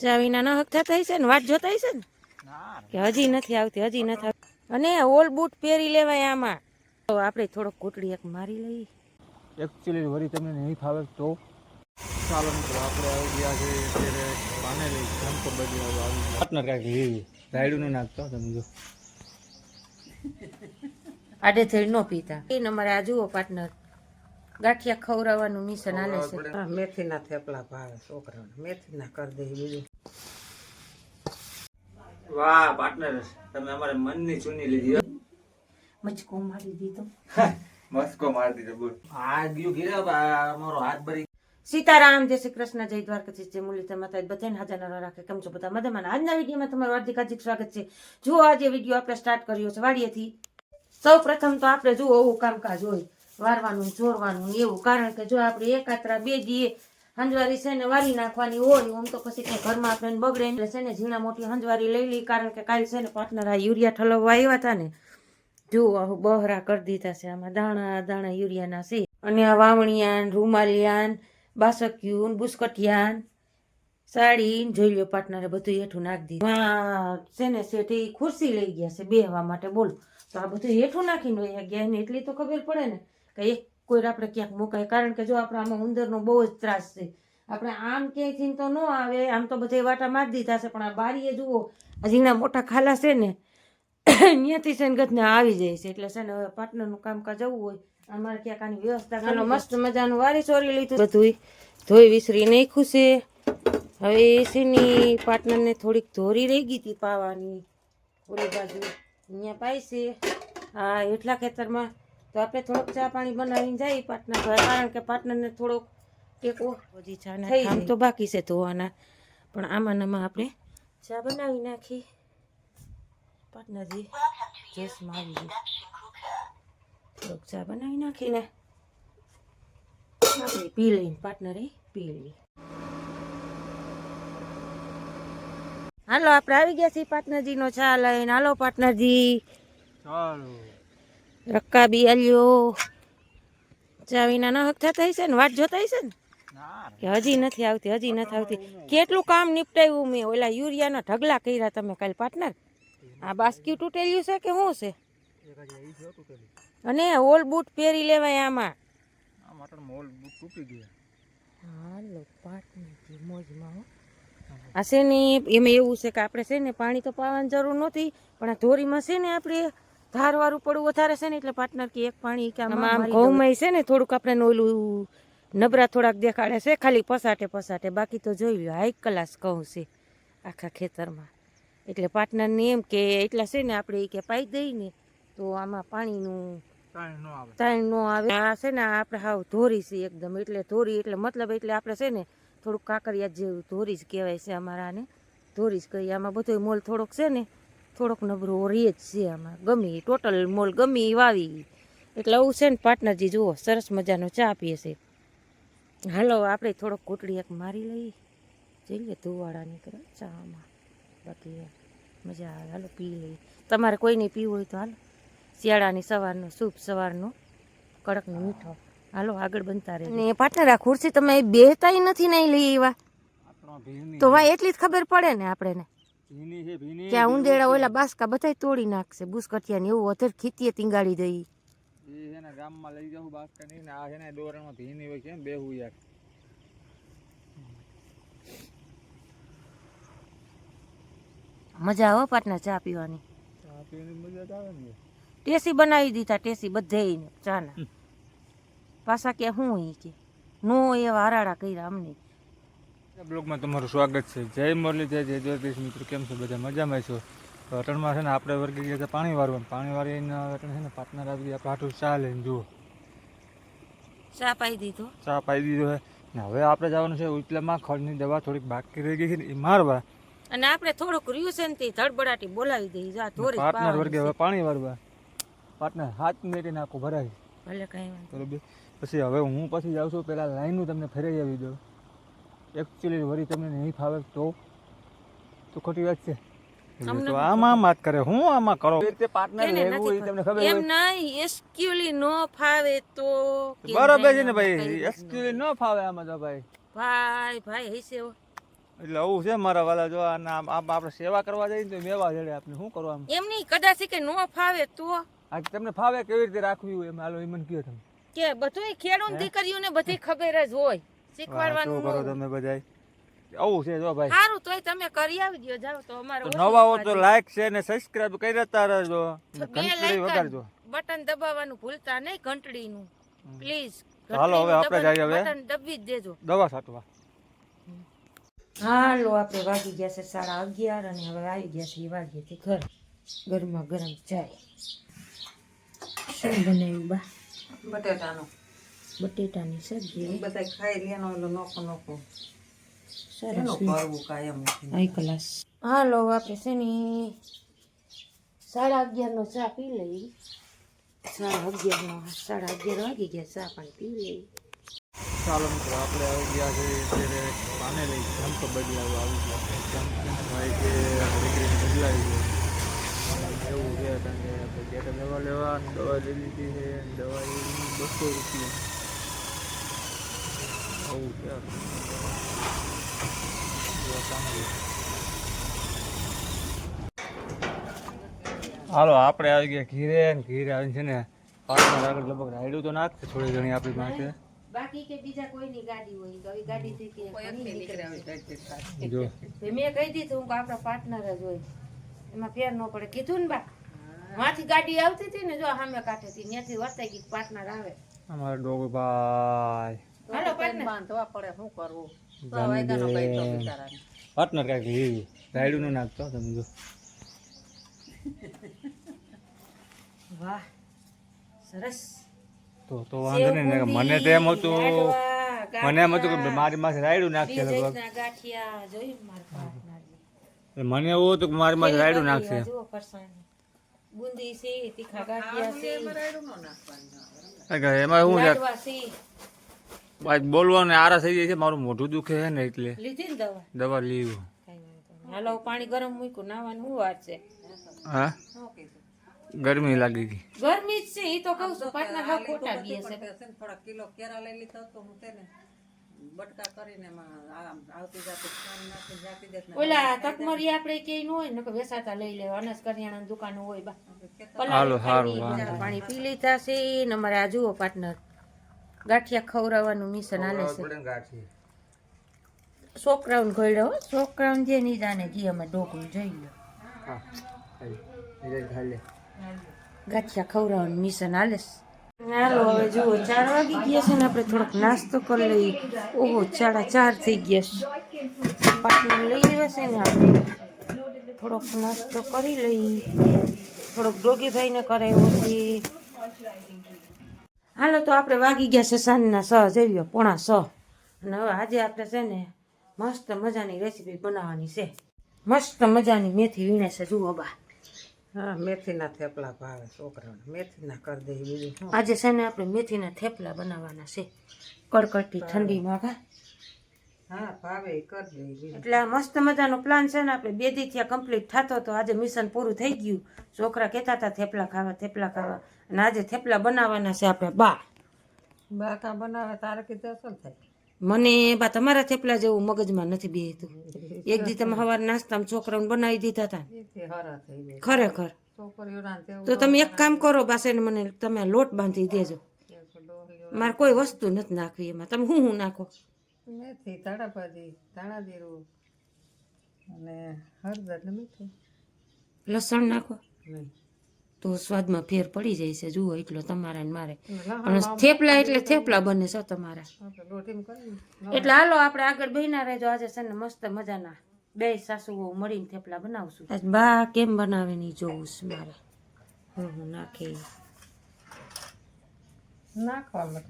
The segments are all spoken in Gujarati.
ચાવીના ન હક થતા હશે ને? વાટ જોતા હશે ને? કે હજી નથી આવતી હજી નથી આવતી. અને ઓલ બૂટ પહેરી લેવાય આમાં. તો આપણે થોડોક કૂટડી એક મારી લઈએ. એકચ્યુઅલી વળી તમને નહીં ફાવે તો? ચાલો મિત્રો આપણે આવી ગયા છે અત્યારે પાનેલી જમતો બધી આવી પાર્ટનર કાંઈક લેવી રાયડું ન નાખતો તમે જો. આડે થઈ ન પીતા. એ નંબર આ જુઓ પાર્ટનર ગાંઠિયા ખવડાવવાનું મિશન આલે છે. મેથીના થેપલા ભાવે છોકરાઓને મેથીના કરી દે બીજું. વાહ પાર્ટનર તમે અમારે મનની ચૂની લીધી મચકો મારી દીધો. મસ્કો મારી દીધો બોલ. આ ગયું ગીરા અમારો હાથ ભરી સીતારામ જય શ્રી કૃષ્ણ જય દ્વારકાધીશ જય મુરલીધર માતા બધાને હાજર નરવા રાખે. કેમ છો બધા? મજામાં? આજના વિડીયોમાં તમારું હાર્દિક હાર્દિક સ્વાગત છે. જુઓ આજે વીડિયો આપણે સ્ટાર્ટ કર્યો છે વાડીએથી. સૌ પ્રથમ તો આપણે જુઓ એવું કામકાજ હોય. વારવાનું, જોરવાનું એવું. કારણ કે જો આપણે એકાત્રા બે દીએ હંજવારી છે ને વારી નાખવાની હોય આમ તો પછી કે ઘરમાં આપણે બગડે એટલે છે ને ઝીણા મોટી હંજવારી લઈ લઈ, કારણ કે કાલ છે ને પાર્ટનર આ યુરિયા ઠલવવા આવ્યા હતા ને જુઓ બહરા કરી દીધા છે આમાં દાણા દાણા યુરિયાના છે. અને આ વાવણિયાન રૂમાલિયાન બાસક્યુન બુસ્કટિયાન સાડી જોઈ લ્યો પાર્ટનરે બધું હેઠું નાખી દીધું. છે ને શેઠ એ ખુરશી લઈ ગયા છે બેહવા માટે, બોલો. તો આ બધું હેઠું નાખીને ગયા એને એટલી તો ખબર પડે ને. કે એક કોઈ આપણે ક્યાંક મુકાય. કારણ કે જો આપણે આમાં ઉંદરનો બહુ જ ત્રાસ છે. આપણે આમ ક્યાંયથી તો ન આવે આમ તો બધે વાટા મારી દીધા છે પણ આ બારીએ જુઓ આ ઝીણા મોટા ખાલા છે ને અહીંયાથી છે ને ગતને આવી જાય છે. એટલે છે ને હવે પાર્ટનરનું કામકાજ જવું હોય. અમારે ક્યાંક આની વ્યવસ્થા કરવાનો મસ્ત મજાનું વારી ચોરી લીધું. બધું ધોઈ વિસરી નાખ્યું છે. હવે એસીની પાર્ટનરને થોડીક ધોરી રહી ગઈ હતી પાવાની. ઓલી બાજુ અહીંયા પાઈ છે. હા એટલા ખેતરમાં તો આપણે થોડોક ચા પાણી બનાવીને જઈએ પાર્ટનર ભાઈ કારણ કે પાર્ટનરને થોડોક ટેકો હજી ચા ના આમ તો બાકી છે ધોવાના. પણ આમાં આમાં આપણે ચા બનાવી નાખી. પાર્ટનરજી જેસમાં આવી ગઈ. થોડોક ચા બનાવી નાખીને આપણે પી લઈને પાર્ટનરે પી લઈએ. હાલો આપણે આવી ગયા છીએ પાર્ટનરજીનો ચા લઈને. હાલો પાર્ટનરજી. ચાલો. રક્કા બિયાલ્યો ચા વિના ન હક થતા હશે ને વાટ જોતા હશે ને? કે હજી નથી આવતી, હજી નથી આવતી. કેટલું કામ નિપટાવ્યું મેં? ઓલા યુરિયાના ઢગલા કર્યા તમે કાલ પાર્ટનર આ બાસ્ક્યુ તૂટેલું છે કે શું છે? અને ઓલ બૂટ પહેરી લેવાય આમાં. આ છે ને, એમાં એવું છે કે આપણે છે ને પાણી તો પાવાની જરૂર નથી પણ આ ધોરીમાં છે ને આપણે ધારવાળું પડવું વધારે છે ને એટલે પાર્ટનર કે એક પાણી કે આમ ઘઉંમાં છે ને થોડુંક આપણે ઓલું નબરા થોડાક દેખાડે છે ખાલી પસાટે પસાટે. બાકી તો જોઈ લો હાઈ ક્લાસ કહું છે આખા ખેતરમાં. એટલે પાર્ટનરને એમ કે એટલા છે ને આપણે કે પાઈ દઈ ને તો આમાં પાણીનું તાણ નો આવે. આ છે ને આપણે હાવ ધોરી છે એકદમ. એટલે ધોરી એટલે મતલબ એટલે આપણે છે ને થોડુંક કાંકરિયા જેવું ધોરી જ કહેવાય છે અમારાને. ધોરી જ કહીએ. આમાં બધો મોલ થોડોક છે ને થોડોક નબળો રહે જ છે આમાં. ગમી ટોટલ મોલ ગમી વાવી. એટલે આવું છે ને પાર્ટનરજી જુઓ સરસ મજાનો ચા પીએ છે. હાલો આપણે થોડોક કોટડી એક મારી લઈએ. જઈએ ધુવાડા નીકળે ચામાં. બાકી મજા આવે. હાલો પી લઈએ. તમારે કોઈ નહીં પીવું હોય તો હાલો. શિયાળાની સવારનો સૂપ સવારનો. કડકનો મીઠો. હાલો આગળ બનતા રહે ને પાટનર આ ખુરશી તમે બેહતાય નથી નહીં લઈ એવા તો વાય એટલી જ ખબર પડે ને આપણે ભીની ભીની ઉંદેડા ઓલા બાસકા બધાય તોડી નાખશે. બુસકટિયા ને એવું અધર ખીતીએ ટીંગાડી દઈ. એ છે ને ગામમાં લઈ જાઉં બાસ્કા નહીં ને આ છે ને દોરણમાં ભીની હોય કેમ બેહું યાર. મજા આવે પાટના ચા પીવાની. ચા પીવાની મજા આવે ને ટેસી બનાવી દીધા ટેસી બધે ચાના. પાછા કે હું કે? નો એવા હરાડા કર્યા અમને. બ્લોગમાં તમારું સ્વાગત છે. જય મુરલી જય જય જ્યોતિષ મિત્રો કેમ છો? બધા મજામાં છો? તો અટણમાં છે ને આપણે વર્ગી ગયા હતા પાણી વારવા. પાણી વારીને અટણ છે ને પાર્ટનર આવી ગયા હાટું ચા લઈને જુઓ. ચા પાઈ દીધો. ચા પાઈ દીધો હે ને હવે આપણે જવાનું છે ઉચલામાં. ખડની દવા થોડીક બાકી રહી ગઈ છે ને એ મારવા. અને આપણે થોડુંક રહ્યું છે ને તે ધડબડાટી બોલાવી દઈ. જા થોડી પાર્ટનર વર્ગે હવે પાણી વારવા. પાર્ટનર હાથ મિનિટે નાખું ભરાય. ભલે કઈ બરોબર? પછી હવે હું પછી જાઉં છું. પેલા લાઈનનું તમને ફેરવી આવી દઉં. એકચ્યુઅલી વળી તમને નહીં ફાવે તો તો ખોટી વાત છે. તો આમાં વાત કરે હું આમાં કરો? પાર્ટનર એને લેવું એ તમને ખબર. એમ નહીં એસક્યુઅલી નો ફાવે તો બરાબર છે ને ભાઈ? એસક્યુલી નો ફાવે આમાં તો ભાઈ. ભાઈ ભાઈ હશે એટલે આવું છે મારા વાલા જો આમ આપણે સેવા કરવા જઈએ તો મેવા જડે આપણે શું કરવા આમ? એમ નહીં કદાચ કે ન ફાવે તો? આ તમને ફાવે કેવી રીતે રાખવી હોય એમ? હાલો એ મને કહો તમે. કે બધું ખેડૂત દીકરીઓને બધી ખબર જ હોય. શું શીખવાડવાનું કરો તમે બધાય? આવું છે જો ભાઈ. સારું તોય તમે કરી આવી દો જાઓ તો અમારો નવા હો તો લાઈક છે ને સબસ્ક્રાઇબ કરી દેતા રહેજો. ઘંટડી વગાડજો. બટન દબાવવાનું ભૂલતા નહીં ઘંટડીનું. પ્લીઝ હાલો હવે આપણે જઈએ હવે. બટન દબી જ દેજો. દવા છાંટવા. હાલો આપણે વાગી ગયા છે સાડા અગિયાર અને હવે આવી ગયા છે વાગ્યેથી ઘર. ગરમા ગરમ ચાય. શું બનાવ્યું બા? બટેટાનો. બટેટાની સબ્જી બધા ખાઈ લેનો એટલે નોખો નોખો. સરસ કરવું કાયમ હાઈ ક્લાસ. હાલો આપણે છે ને સાડા અગિયારનો ચા પી લઈ. સાડા અગિયારનો સાડા અગિયાર વાગી ગયા ચા પણ પી લઈ. ચાલો મિત્રો આપણે આવી ગયા છે અત્યારે પાને લઈ. જમ્પ બદલાવ આવી ગયા જમ્પ કે બદલાવી ગયો એવું છે કારણ કે દવા લેવા દવા લઈ લીધી છે દવા બસો રૂપિયા. આવું છે. હાલો આપણે આવી ગયા ઘીરે ને ઘીરે આવીને છે ને પાછળ આગળ લગભગ રાયડું તો નાખ થોડી ઘણી આપણી પાસે. બાકી કે બીજા કોઈની ગાડી હોય તો ગાડી થી કે ઘણી નીકળે. જો મેં કહી દીધું હું કે આપણા પાર્ટનર જ હોય. એમાં ફેર ન પડે. કીધું ને બા માથી ગાડી આવતી હતી ને જો સામે કાંઠે થી ત્યાંથી વર્તાઈ ગઈ પાર્ટનર આવે. અમારા ડોગ ભાઈ. હાલો પાર્ટનર બાંધવા પડે શું કરવું? પાર્ટનર કાંઈક લીધું રાયડું નું નાખતો તમે જો. વાહ સરસ. તો તો વાંધો નહીં મને તો એમ હતું મને એમ હતું કે મારી માથે રાયડું નાખશે લગભગ. મને એવું હતું કે મારી માથે રાયડું નાખશે. બુંદી છે તીખા ગાંઠિયા છે. એમાં શું છે. છે બાદ આરા થઈ જાય છે મારું મોઢું દુખે છે ને એટલે. લીધી ને દવા? દવા લીધું. હાલો પાણી ગરમ મૂક્યું નાવાનું શું વાત છે? હા? ગરમી લાગી ગઈ. ગરમી જ છે એ તો કહું છું પાટના ભાવ ખોટા બી છે. થોડા કિલો કેરા લઈ લીધો તો હું તેને બટકા કરીને આમ આવતી જાતી ખાંડ નાખી જાતી દેત ઓલા તકમરી આપણે કે ન હોય ને કે વેસાતા લઈ લેવા અનાજ કરિયાણાની દુકાન હોય બા. હાલો, ખાઈ પાણી પી લીધા છે ને અમારે આ જુઓ પાર્ટનર ગાંઠિયા ખવડાવવાનું મિશન આલે છે. છોકરાઓને ઘોડ્યો હો. છોકરાઓને જે નહીં જાને જે અમે ડોકું જોઈ લો ગાંઠિયા ખવડાવવાનું મિશન આલે છે. હાલો હવે જુઓ ચાર વાગી ગયા છે ને આપણે થોડોક નાસ્તો કરી લઈએ. ઓહો સાડા ચાર થઈ ગયા છે. પાટણ લઈ આવ્યા છે ને આપણે. થોડોક નાસ્તો કરી લઈએ. થોડોક ડોગીભાઈને કરાવ્યો છે હાલો તો આપણે વાગી ગયા છે સાંજના સ જેવીઓ પોણા સ. અને હવે આજે આપણે છે ને મસ્ત મજાની રેસીપી બનાવવાની છે. મસ્ત મજાની મેથી વીણે છે જુઓ બા. હા મેથીના થેપલા ભાવે છોકરાઓને. મેથીના કરી દે બીજું આજે છે ને આપણે મેથીના થેપલા બનાવવાના છે. કડકડતી ઠંડીમાં કા હા ભાવે કરી એટલે મસ્ત મજાનો પ્લાન છે ને આપણે બે દી ત્યાં કમ્પ્લીટ થતો તો આજે મિશન પૂરું થઈ ગયું. છોકરા કહેતા હતા થેપલા ખાવા થેપલા ખાવા. અને આજે થેપલા બનાવવાના છે આપણે બા. બાકા બનાવે? તારે કીધું અસલ થાય મને બા તમારા થેપલા જેવું મગજમાં નથી બેહતું. એક દી તમે સવાર નાસ્તામાં છોકરાઓને બનાવી દીધા હતા ખરેખર. તો તમે એક કામ કરો બાસેને મને તમે લોટ બાંધી દેજો. મારે કોઈ વસ્તુ નથી નાખવી એમાં. તમે હું હું નાખો? મેથી ધાણાભાજી ધાણા જીરું અને હળદર ને મીઠું. લસણ નાખો. નહીં તો સ્વાદમાં ફેર પડી જાય છે. જુઓ એટલો તમારા ને મારે. અને થેપલા એટલે થેપલા બને છે તમારા. એટલે હાલો આપણે આગળ બહેના રહેજો આજે છે ને મસ્ત મજાના બે સાસુઓ મળીને થેપલા બનાવશું. આજ બા કેમ બનાવે નહીં જોવું છે મારે. હું હું નાખી. નાખવામાં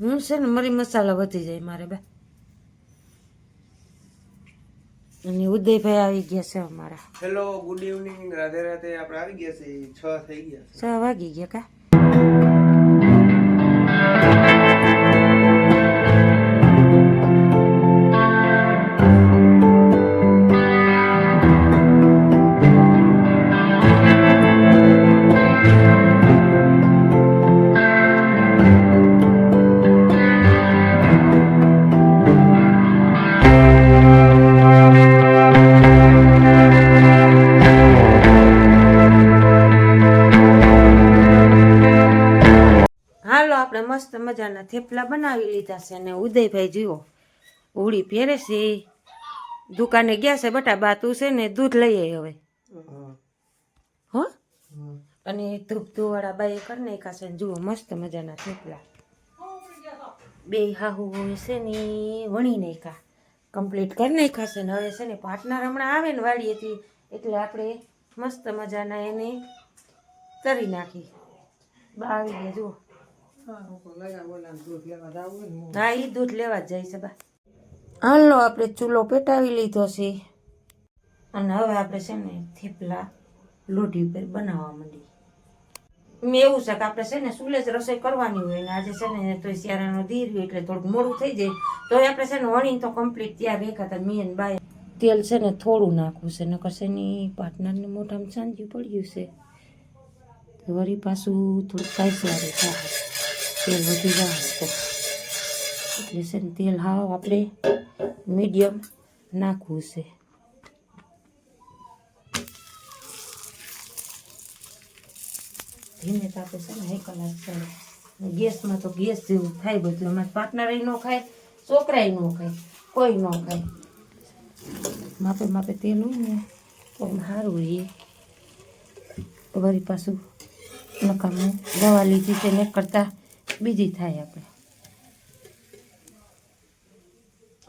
હું છે ને મરી મસાલા વધી જાય મારે બે. અને ઉદયભાઈ આવી ગયા છે અમારા. Hello good evening Radhe Radhe. આપણે આવી ગયા છે છ થઈ ગયા છ વાગી ગયા કા? મજાના થેપલા બનાવી લીધા છે અને ઉદયભાઈ જુઓ ઉડી ફેરે છે. દુકાને ગયા છે બટા બા તું છે ને દૂધ લઈએ હવે. હો? અને ધૂપ ધુવાળા બાઈએ કરી નાખ્યા છે ને જુઓ મસ્ત મજાના થેપલા. બે હાહુ છે ને વણી નાખ્યા. કમ્પ્લીટ કરી નાખ્યા છે ને હવે છે ને પાર્ટનર હમણાં આવે ને વાડીએથી એટલે આપણે મસ્ત મજાના એને તરી નાખી. બાવીને જુઓ. હા એ દૂધ લેવા જ જાય છે, બા. હાલો, આપણે ચૂલો પેટાવી લીધો છે. અને હવે આપણે છે ને થેપલા લોઢી ઉપર બનાવવા માંડી મેં એવું છે કે આપણે છે ને ચૂલે જ રસોઈ કરવાની હોય ને આજે છે ને તો શિયાળાનો દીર એટલે થોડુંક મોડું થઈ જાય. તો આપણે છે ને વણી તો કમ્પ્લીટ ત્યાં રેખાતા મેં બાય તેલ છે ને થોડું નાખવું છે, નકર છે ને પાર્ટનરને મોઢામાં સાંજ્યું પડ્યું છે. વળી પાછું થોડુંક કાંઈ થાય. તેલ વધી તો એટલે છે તેલ હાવ આપણે મીડિયમ નાખવું છે. ધીમે તાપે છે ને કલાક ચાલે ગેસમાં તો ગેસ જેવું થાય બધું. એમાં પાર્ટનર ન ખાય, છોકરાય ન ખાય, કોઈ ન ખાય. માપે માપે તેલ હોય ને, તો સારું હોય એ વળી પાછું નકામું દવા લીધી છે ને કરતાં બીજી થાય આપણે.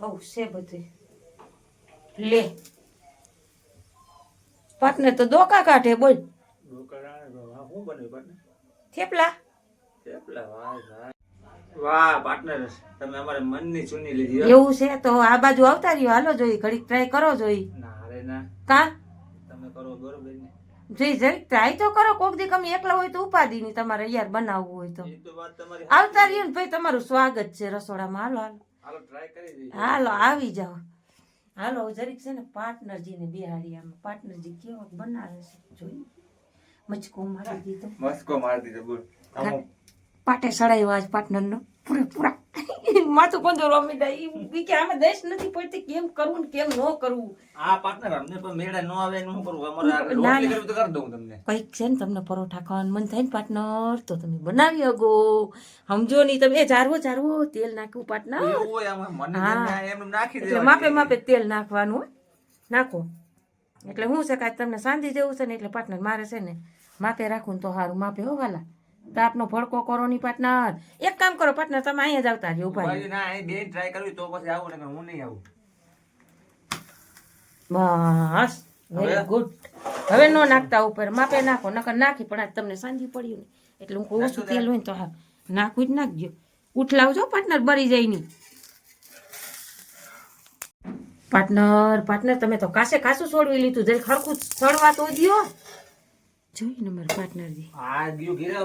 ઓ છે બધી લે. પાટને તો દોકા કાઢે બોલ. શું બન્યું પાર્ટનર થેપલા. થેપલા? વાહ વાહ વાહ પાર્ટનર તમે અમારે મનની ચૂની લીધી એવું છે તો આ બાજુ આવતા રહ્યો. હાલો જોઈ ઘડીક ટ્રાય કરો જોઈ. ના રે ના. કા? તમે કરો બરોબર ને જોઈ જરીક ટ્રાય તો કરો કોક દી તમે એકલા હોય તો ઉપાદી નહીં તમારે યાર બનાવવું હોય તો. આવતા રહ્યો ને ભાઈ તમારું સ્વાગત છે રસોડામાં. હાલો હાલો. હાલો ટ્રાય કરી દઈએ હાલો આવી જાઓ. હાલો જરીક છે ને પાર્ટનરજીને બિહારી આમાં. પાર્ટનરજી કેવો બનાવે છે જોઈ મચકો મારી દીધો. મચકો મારી દીધો બોલ. પાટે સડાયો આજ પાર્ટનરનો. પૂરેપૂરા. માથું પંજો રમી દે ઈ કે અમે દેશ નથી પડતી કેમ કરવું કેમ ન કરવું. આ પાર્ટનર અમને પણ મેળે ન આવે શું કરવું અમારે રોટલી કરવી તો કરી દઉં તમને. કંઈક છે ને તમને પરોઠા ખાવાનું. મન થાય ને પાર્ટનર તો તમે બનાવી હગો સમજો નહીં તમે. એ જારવો જારવો તેલ નાખ્યું પાર્ટનર એટલે માપે માપે તેલ નાખવાનું. નાખો. એટલે હું છે કાંઈ તમને સાંધી જેવું છે ને એટલે પાર્ટનર મારે છે ને માપે રાખું ને તો સારું માપે હો વાલા. તાપનો ભડકો કરો ની પાર્ટનર. એક કામ કરો પાર્ટનર તમે અહીંયા જ આવતા રહ્યો ઊભા ના બેન ટ્રાય કરવી તો પછી આવું ને હું નહીં આવું. બસ વેરી ગુડ હવે નો નાખતા ઉપર માપે નાખો નકર નાખી પણ આજ તમને સાંજી પડ્યું ને એટલે હું કહું ઓછું તેલ હોય તો હા નાખવું જ નાખજો. ઉઠલાવજો પાર્ટનર બરી જાય નહીં. પાર્ટનર પાર્ટનર તમે તો કાસે કાસું છોડવી લીધું જરી ખરખું સડવા તો દ્યો. જોઈ ને મારા પાર્ટનરજી આ ગયો ઘેરે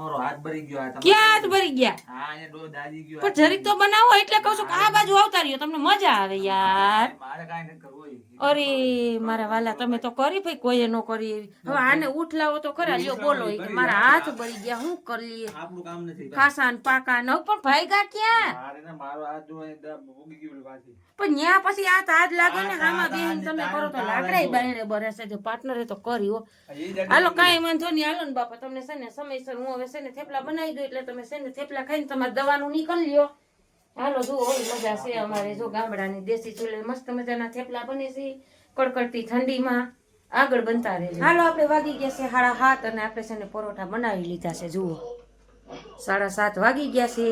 મારો હાથ ભરી ગયો આ ક્યાં હાથ ભરી ગયા? હા અહીંયા ડો દાજી ગયો પણ જરીક તો બનાવો એટલે કહું છું કે આ બાજુ આવતા રહ્યો તમને મજા આવે યાર. મારે કાઈ ન કરવું અરે મારા વાલા તમે તો કરી ભાઈ કોઈએ ન કરી. હવે આને ઉઠલાવો તો ખરા લ્યો બોલો કે મારા હાથ ભરી ગયા હું કરી લઈએ? આપણું કામ નથી ખાસા ને પાકા ન પણ ભાઈ ગા ક્યાં? મારે ને મારો હાથ જો ભૂગી ગયું પાછી. પણ ન્યા પછી આ તાજ લાગે ને આમાં બેહીને તમે કરો તો લાકડાય તાજ. છે જો પાર્ટનરે તો કર્યો હો. એ જ હાલો કાંઈ વાંધો નહીં. હાલો ને બાપા તમને છે ને સમયસર હું હવે છે ને થેપલા બનાવી દઉં એટલે તમે છે ને થેપલા ખાઈને તમારે દવાનું નીકળી લ્યો. હાલો જો ઓલી મજા છે અમારે જો ગામડાની દેશી ચૂલે મસ્ત મજાના થેપલા બને છે. કડકડતી ઠંડીમાં આગળ બનતા રહે હાલો આપણે વાગી ગયા છે સાડા સાત અને આપણે છે ને પરોઠા બનાવી લીધા છે જુઓ. સાડા સાત વાગી ગયા છે.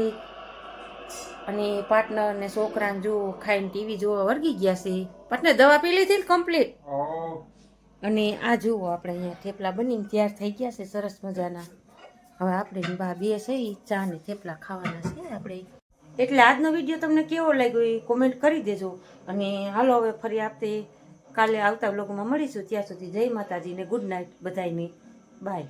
અને પાર્ટનર ને છોકરાને જુઓ ખાઈને ટીવી જોવા વર્ગી ગયા છે. પાર્ટનર દવા પી લીધી ને કમ્પ્લીટ અને આ જુઓ આપણે અહીંયા થેપલા બનીને તૈયાર થઈ ગયા છે સરસ મજાના. હવે આપણે બા બે છે એ ચા ને થેપલા ખાવાના છે આપણે. એટલે આજનો વીડિયો તમને કેવો લાગ્યો એ કોમેન્ટ કરી દેજો. અને હાલો હવે ફરી આપણે કાલે આવતા બ્લોગમાં મળીશું. ત્યાં સુધી જય માતાજીને ગુડ નાઇટ બધાને બાય